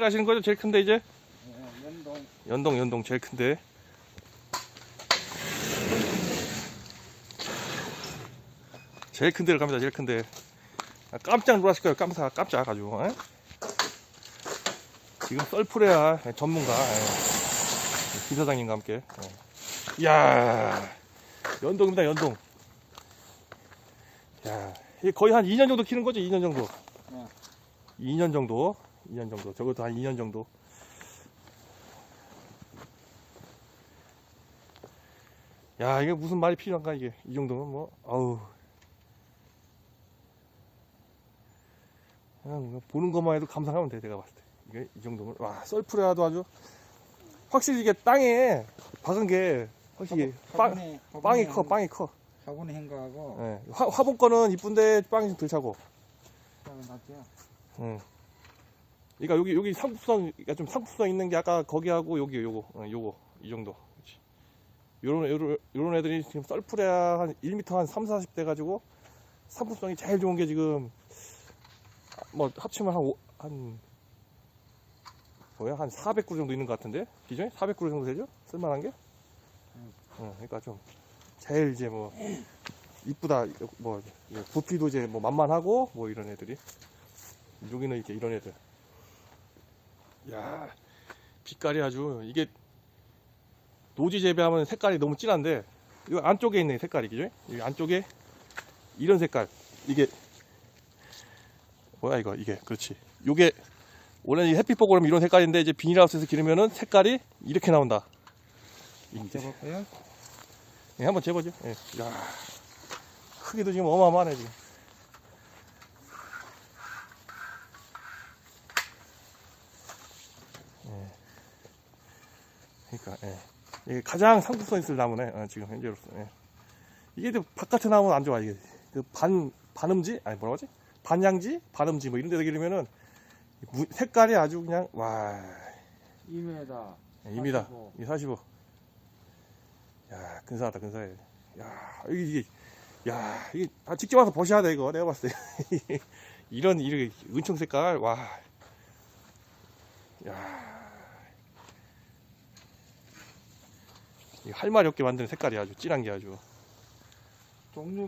가시는 거죠? 제일 큰데 이제? 예, 연동. 연동 연동 제일 큰데 제일 큰 데를 갑니다 제일 큰데 아, 깜짝 놀라실 거예요 깜짝 깜짝 아주 에? 지금 썰풀해야 전문가 예. 김 사장님과 함께 예. 이야 연동입니다 연동 야 이게 거의 한 2년 정도 키는 거죠 2년 정도 네. 2년 정도 2년 정도. 적어도 한 2년 정도. 야 이게 무슨 말이 필요한가 이게. 이 정도면 뭐 아우. 그냥 뭐 보는 것만 해도 감상하면 돼 내가 봤을 때. 이게 이 정도면. 와 썰풀이라도 아주. 확실히 이게 땅에 박은 게 확실히 빵, 화분에, 빵이 커 한- 빵이 커. 화분에 한 거하고. 예. 화, 화분 거는 이쁜데 빵이 좀 덜 차고. 화분 같죠. 응. 그러니까 여기 여기 상품성 그러니까 좀 상품성 있는 게 아까 거기하고 여기 요거 어, 요거 이 정도. 그렇지. 요런 요런 요런 애들이 지금 썰풀에야 한 1m 한 3, 40대 가지고 상품성이 제일 좋은 게 지금 뭐 합치면 한, 오- 한 뭐야 한 400그루 정도 있는 것 같은데 기존에 400그루 정도 되죠? 쓸만한 게? 응. 어, 그러니까 좀 제일 이제 뭐 이쁘다 뭐 부피도 이제 뭐 만만하고 뭐 이런 애들이 여기는 이렇게 이런 애들. 야, 빛깔이 아주 이게 노지 재배하면 색깔이 너무 진한데 이 안쪽에 있는 색깔이 그죠? 이 안쪽에 이런 색깔 이게 뭐야 이거 이게 그렇지. 요게 원래 이 햇빛 보고 그러면 이런 색깔인데 이제 비닐하우스에서 기르면은 색깔이 이렇게 나온다. 재볼까요? 예, 한번 재보죠. 예. 야, 크기도 지금 어마어마하네 지금. 그러니까 예. 이게 가장 상품성 있을 나무네 어, 지금 현재로서. 예. 이게 또 바깥에 나오면 안 좋아 이게 그 반 반음지 아니 뭐라고 하지? 반양지, 반음지 뭐 이런 데서 기르면은 무- 색깔이 아주 그냥 와 2m. 예, 입니다. 45. 이 45. 야, 근사하다, 근사해. 야, 이게, 이게, 야, 이게 다 직접 와서 보셔야 돼, 이거. 내가 봤을 때. 이런, 이런, 은총 색깔, 와. 야. 할 말이 없게 만드는 색깔이 아주 진한 게 아주. 종류